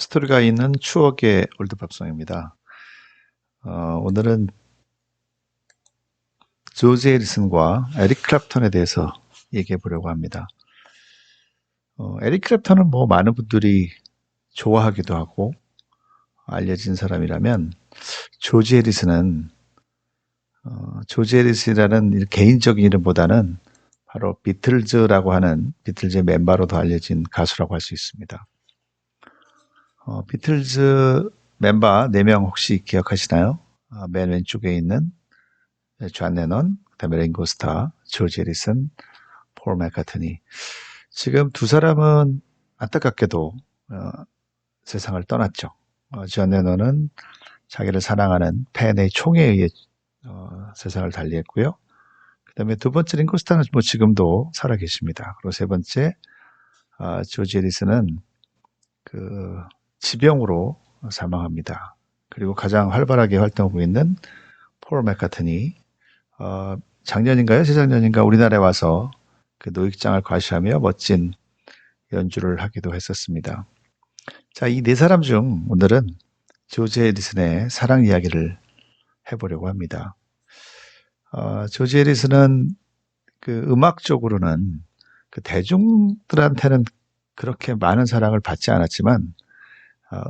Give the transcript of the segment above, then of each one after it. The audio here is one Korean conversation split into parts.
스토리가 있는 추억의 올드팝송입니다. 어, 오늘은 조지 해리슨과 에릭 클랩턴에 대해서 얘기해 보려고 합니다. 어, 에릭 클랩턴은 뭐 많은 분들이 좋아하기도 하고 알려진 사람이라면 조지 해리슨은 어, 조지 해리슨이라는 개인적인 이름보다는 바로 비틀즈라고 하는 비틀즈의 멤버로도 알려진 가수라고 할 수 있습니다. 어, 비틀즈 멤버 4명 혹시 기억하시나요? 아, 맨 왼쪽에 있는 존 레넌, 그다음에 랭고 스타, 조지 해리슨, 폴 맥카트니. 지금 두 사람은 안타깝게도 어, 세상을 떠났죠. 어, 존 레넌은 자기를 사랑하는 팬의 총에 의해 어, 세상을 달리했고요. 그다음에 두 번째 링고 스타는 뭐 지금도 살아 계십니다. 그리고 세 번째 아, 조지 해리슨은 그 지병으로 사망합니다. 그리고 가장 활발하게 활동하고 있는 폴 맥카트니 어, 작년인가요? 재작년인가 우리나라에 와서 그 노익장을 과시하며 멋진 연주를 하기도 했었습니다. 자, 이 네 사람 중 오늘은 조지 해리슨의 사랑 이야기를 해보려고 합니다. 어, 조지 해리슨은 그 음악적으로는 그 대중들한테는 그렇게 많은 사랑을 받지 않았지만 어,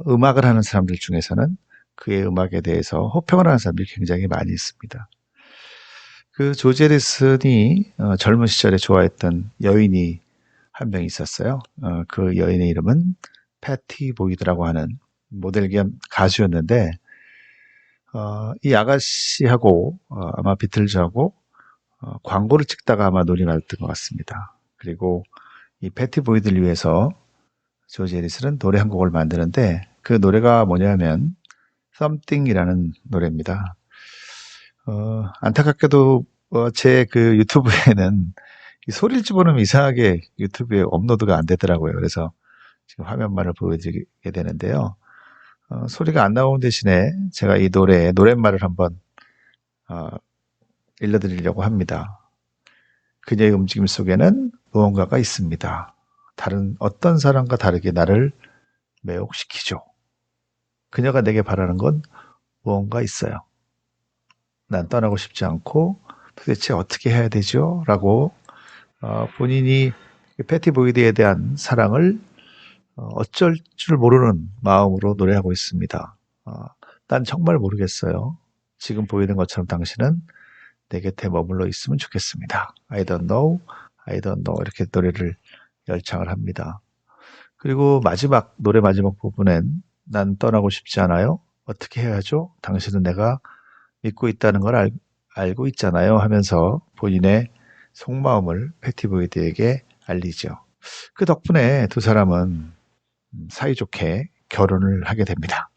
음악을 하는 사람들 중에서는 그의 음악에 대해서 호평을 하는 사람들이 굉장히 많이 있습니다. 그 조지 해리슨이 어, 젊은 시절에 좋아했던 여인이 한 명 있었어요. 어, 그 여인의 이름은 패티 보이드라고 하는 모델 겸 가수였는데 어, 이 아가씨하고 어, 아마 비틀즈하고 어, 광고를 찍다가 아마 논의 나왔던 것 같습니다. 그리고 이 패티 보이드를 위해서 조지 해리슨은 노래 한 곡을 만드는데 그 노래가 뭐냐면 Something이라는 노래입니다. 어, 안타깝게도 어, 제그 유튜브에는 이 소리를 집어넣으면 이상하게 유튜브에 업로드가 안 되더라고요. 그래서 지금 화면만을 보여드리게 되는데요. 어, 소리가 안 나오는 대신에 제가 이 노래의 노랫말을 한번 어, 일러드리려고 합니다. 그녀의 움직임 속에는 무언가가 있습니다. 다른 어떤 사람과 다르게 나를 매혹시키죠. 그녀가 내게 바라는 건 무언가 있어요. 난 떠나고 싶지 않고 도대체 어떻게 해야 되죠? 라고 어, 본인이 패티 보이드에 대한 사랑을 어, 어쩔 줄 모르는 마음으로 노래하고 있습니다. 어, 난 정말 모르겠어요. 지금 보이는 것처럼 당신은 내 곁에 머물러 있으면 좋겠습니다. I don't know, I don't know 이렇게 노래를 열창을 합니다. 그리고 마지막 노래 마지막 부분엔 난 떠나고 싶지 않아요. 어떻게 해야죠? 당신은 내가 믿고 있다는 걸 알, 알고 있잖아요 하면서 본인의 속마음을 패티보이드에게 알리죠. 그 덕분에 두 사람은 사이좋게 결혼을 하게 됩니다.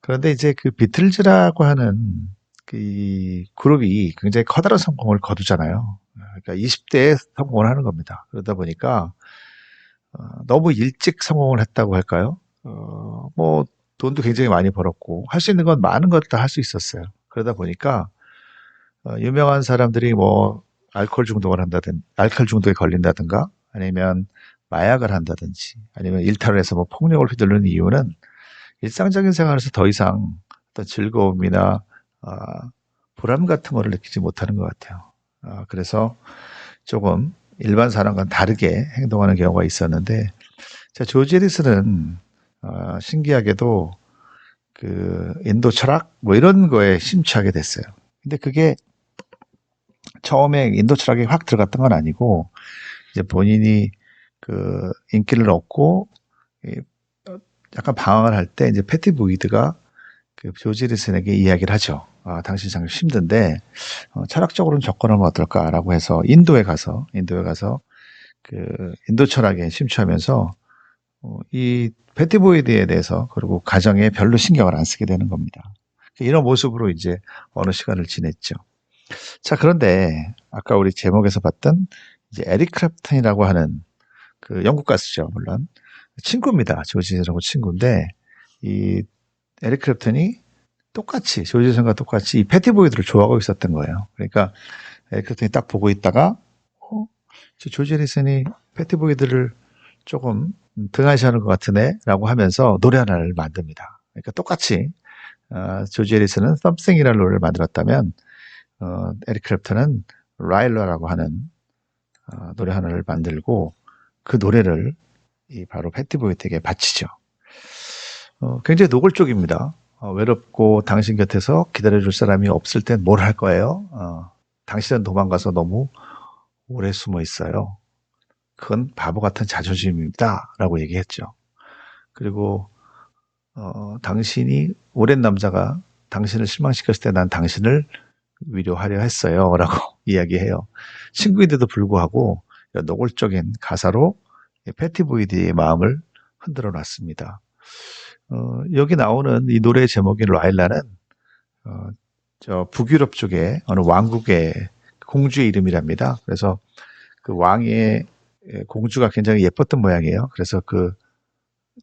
그런데 이제 그 비틀즈라고 하는 그 그룹이 굉장히 커다란 성공을 거두잖아요. 그러니까 20대에 성공을 하는 겁니다. 그러다 보니까 어, 너무 일찍 성공을 했다고 할까요? 어, 뭐 돈도 굉장히 많이 벌었고 할 수 있는 건 많은 것 다 할 수 있었어요. 그러다 보니까 어, 유명한 사람들이 뭐 알코올 중독을 한다든 알코올 중독에 걸린다든가 아니면 마약을 한다든지 아니면 일탈을 해서 뭐 폭력을 휘두르는 이유는 일상적인 생활에서 더 이상 어떤 즐거움이나 어, 보람 같은 거를 느끼지 못하는 것 같아요. 어, 그래서 조금 일반 사람과는 다르게 행동하는 경우가 있었는데 자, 조지 해리스는 어, 신기하게도 그 인도 철학 뭐 이런 거에 심취하게 됐어요. 근데 그게 처음에 인도 철학에 확 들어갔던 건 아니고 이제 본인이 그 인기를 얻고 약간 방황을 할 때 이제 패티 보이드가 그 조지 리슨에게 이야기를 하죠. 아, 당신 참 힘든데 어, 철학적으로는 접근하면 어떨까라고 해서 인도에 가서 인도에 가서 그 인도 철학에 심취하면서 어, 이 패티 보이드에 대해서 그리고 가정에 별로 신경을 안 쓰게 되는 겁니다. 이런 모습으로 이제 어느 시간을 지냈죠. 자, 그런데 아까 우리 제목에서 봤던 이제 에릭 크랩튼이라고 하는 그 영국 가수죠, 물론. 친구입니다. 조지선하고 친구인데, 이 에릭 크랩튼이 똑같이, 조지선과 똑같이 이 패티 보이드를 좋아하고 있었던 거예요. 그러니까 에릭 크랩튼이 딱 보고 있다가, 어, 조지 해리슨이 패티 보이드를 조금 등하시하는 것 같으네라고 하면서 노래 하나를 만듭니다. 그러니까 똑같이 어, 조지 해리스는 Something이라는 노래를 만들었다면 어, 에릭 클랩턴은 라일러라고 하는 어, 노래 하나를 만들고 그 노래를 이 바로 패티 보이트에게 바치죠. 어, 굉장히 노골적입니다. 어, 외롭고 당신 곁에서 기다려줄 사람이 없을 땐 뭘 할 거예요? 어, 당신은 도망가서 너무 오래 숨어 있어요. 그건 바보 같은 자존심입니다. 라고 얘기했죠. 그리고, 어, 당신이 오랜 남자가 당신을 실망시켰을 때 난 당신을 위로하려 했어요. 라고 이야기해요. 친구인데도 불구하고 노골적인 가사로 패티 보이드의 마음을 흔들어 놨습니다. 어, 여기 나오는 이 노래의 제목인 라일라는 어, 저 북유럽 쪽에 어느 왕국의 공주의 이름이랍니다. 그래서 그 왕의 공주가 굉장히 예뻤던 모양이에요. 그래서 그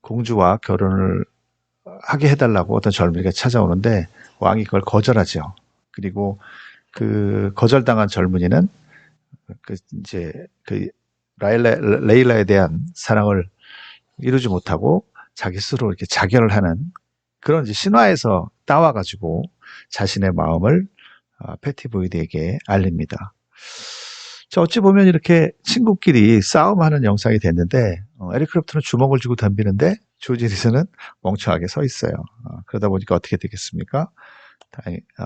공주와 결혼을 하게 해달라고 어떤 젊은이가 찾아오는데 왕이 그걸 거절하죠. 그리고 그 거절당한 젊은이는 그 이제 그 라일라, 레일라에 대한 사랑을 이루지 못하고 자기 스스로 이렇게 자결을 하는 그런 이제 신화에서 따와가지고 자신의 마음을 어, 패티 보이드에게 알립니다. 자, 어찌 보면 이렇게 친구끼리 싸움하는 영상이 됐는데 어, 에릭 크래프트는 주먹을 쥐고 덤비는데 조지 리스는 멍청하게 서 있어요. 어, 그러다 보니까 어떻게 되겠습니까? 다행, 어,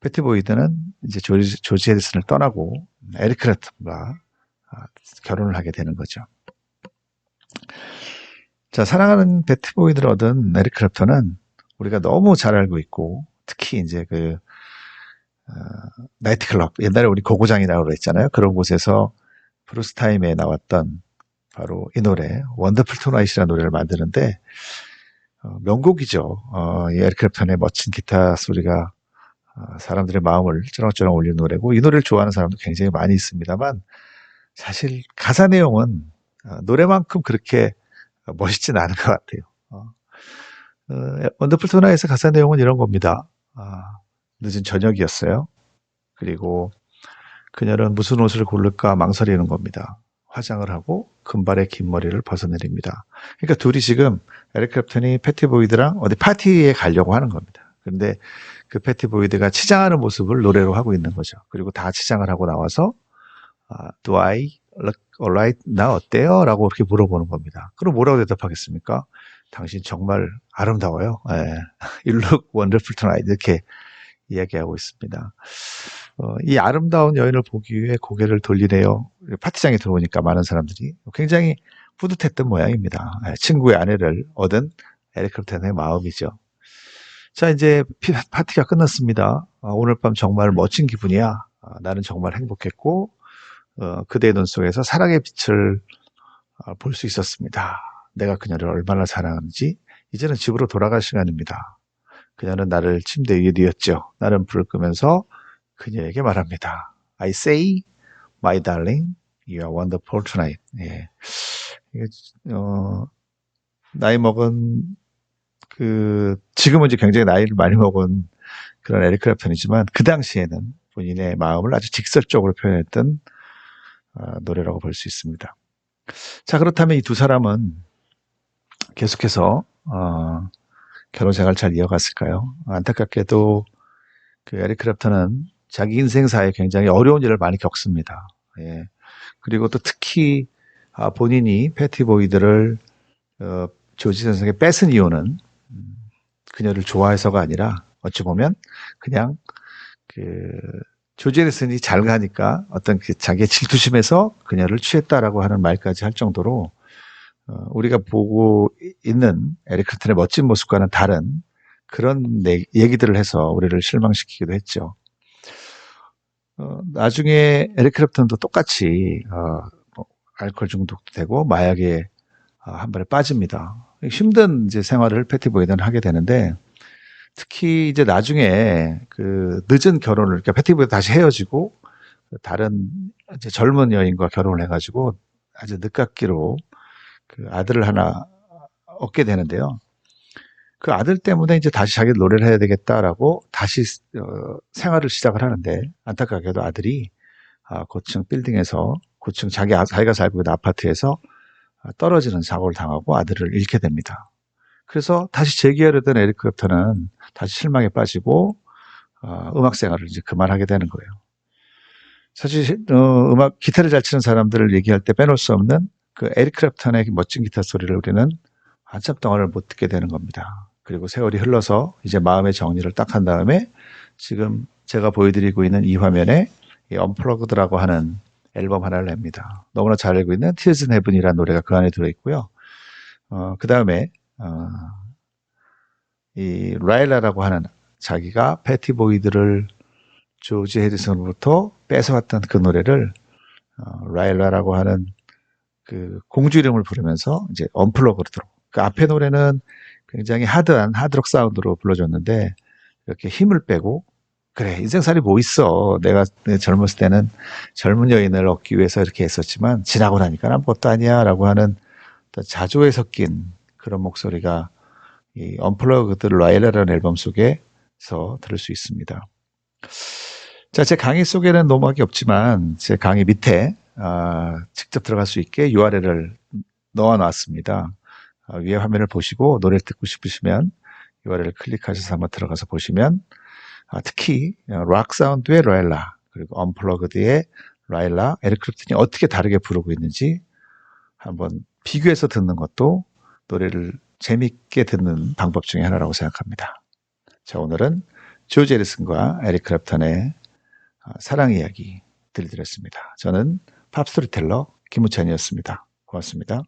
패티 보이드는 이제 조지, 조지 해리슨을 떠나고 에릭 크래프트와 어, 결혼을 하게 되는 거죠. 자, 사랑하는 배트 보이드를 얻은 에릭 크래프트는 우리가 너무 잘 알고 있고 특히 이제 그 어, 나이트클럽 옛날에 우리 고고장이라고 그랬잖아요. 그런 곳에서 브루스 타임에 나왔던 바로 이 노래 원더풀 투나잇이라는 노래를 만드는데 어, 명곡이죠. 어, 이 에릭 클랩턴의 멋진 기타 소리가 어, 사람들의 마음을 쩌렁쩌렁 올리는 노래고 이 노래를 좋아하는 사람도 굉장히 많이 있습니다만 사실 가사 내용은 어, 노래만큼 그렇게 멋있진 않은 것 같아요. 어, 어, 원더풀 투나잇의 가사 내용은 이런 겁니다. 아, 늦은 저녁이었어요. 그리고 그녀는 무슨 옷을 고를까 망설이는 겁니다. 화장을 하고 금발의 긴 머리를 벗어내립니다. 그러니까 둘이 지금 에릭 클랩턴이 패티 보이드랑 어디 파티에 가려고 하는 겁니다. 근데 그 패티 보이드가 치장하는 모습을 노래로 하고 있는 거죠. 그리고 다 치장을 하고 나와서 아, Do I alright? 나 어때요? 라고 이렇게 물어보는 겁니다. 그럼 뭐라고 대답하겠습니까? 당신 정말 아름다워요. 예. You look wonderful tonight. 이렇게 이야기하고 있습니다. 어, 이 아름다운 여인을 보기 위해 고개를 돌리네요. 파티장에 들어오니까 많은 사람들이 굉장히 뿌듯했던 모양입니다. 예, 친구의 아내를 얻은 클튼의 마음이죠. 자, 이제 파티가 끝났습니다. 어, 오늘 밤 정말 멋진 기분이야. 어, 나는 정말 행복했고, 어, 그대의 눈 속에서 사랑의 빛을 어, 볼수 있었습니다. 내가 그녀를 얼마나 사랑하는지, 이제는 집으로 돌아갈 시간입니다. 그녀는 나를 침대 위에 뉘었죠. 나는 불을 끄면서 그녀에게 말합니다. I say, my darling, you are wonderful tonight. 예. 어, 나이 먹은, 그, 지금은 이제 굉장히 나이를 많이 먹은 그런 에릭 클랩턴이지만 그 당시에는 본인의 마음을 아주 직설적으로 표현했던 어, 노래라고 볼 수 있습니다. 자, 그렇다면 이 두 사람은 계속해서, 어, 결혼 생활 잘 이어갔을까요? 안타깝게도 그 에릭 크랩턴은 자기 인생사에 굉장히 어려운 일을 많이 겪습니다. 예. 그리고 또 특히 아, 본인이 패티 보이드를 어, 조지 선생에게 뺏은 이유는 음, 그녀를 좋아해서가 아니라 어찌 보면 그냥 그 조지 해리슨이 잘 가니까 어떤 그 자기의 질투심에서 그녀를 취했다라고 하는 말까지 할 정도로 어, 우리가 보고 있는 에릭 클튼의 멋진 모습과는 다른 그런 얘기들을 해서 우리를 실망시키기도 했죠. 어, 나중에 에릭 클랩턴도 똑같이 어, 뭐, 알코올 중독도 되고 마약에 어, 한 번에 빠집니다. 힘든 이제 생활을 패티 보이든 하게 되는데 특히 이제 나중에 그 늦은 결혼을 그러니까 패티 보이든 다시 헤어지고 다른 이제 젊은 여인과 결혼을 해가지고 아주 늦깎이로 그 아들을 하나 얻게 되는데요. 그 아들 때문에 이제 다시 자기 노래를 해야 되겠다라고 다시 어, 생활을 시작을 하는데 안타깝게도 아들이 아, 고층 빌딩에서 고층 자기 아, 자기가 살고 있는 아파트에서 떨어지는 사고를 당하고 아들을 잃게 됩니다. 그래서 다시 재기하려던 에릭 클랩턴은 다시 실망에 빠지고 어, 음악 생활을 이제 그만하게 되는 거예요. 사실 어, 음악 기타를 잘 치는 사람들을 얘기할 때 빼놓을 수 없는 그 에릭 클랩턴의 멋진 기타 소리를 우리는 한참 동안을 못 듣게 되는 겁니다. 그리고 세월이 흘러서 이제 마음의 정리를 딱 한 다음에 지금 제가 보여드리고 있는 이 화면에 이 언플러그드라고 하는 앨범 하나를 냅니다. 너무나 잘 알고 있는 Tears in Heaven이라는 노래가 그 안에 들어있고요. 어, 그 다음에 어, 이 라일라라고 하는 자기가 패티 보이드를 조지 해리슨으로부터 뺏어왔던 그 노래를 어, 라일라라고 하는 그 공주 이름을 부르면서 이제 언플러그로. 그 앞에 노래는 굉장히 하드한 하드록 사운드로 불러줬는데 이렇게 힘을 빼고 그래 인생살이 뭐 있어 내가 내 젊었을 때는 젊은 여인을 얻기 위해서 이렇게 했었지만 지나고 나니까 아무것도 아니야라고 하는 자조에 섞인 그런 목소리가 이 언플러그드 라일라라는 앨범 속에서 들을 수 있습니다. 자, 제 강의 속에는 노막이 없지만 제 강의 밑에 아, 직접 들어갈 수 있게 URL을 넣어 놨습니다. 아, 위에 화면을 보시고 노래를 듣고 싶으시면 URL을 클릭하셔서 한번 들어가서 보시면 아, 특히 락 사운드의 라일라 그리고 언플러그드의 라일라 에릭 크립튼이 어떻게 다르게 부르고 있는지 한번 비교해서 듣는 것도 노래를 재밌게 듣는 방법 중에 하나라고 생각합니다. 자, 오늘은 조지 에리슨과 에릭 크랩턴의 아, 사랑 이야기 들려드렸습니다. 저는 팝스토리텔러 김우찬이었습니다. 고맙습니다.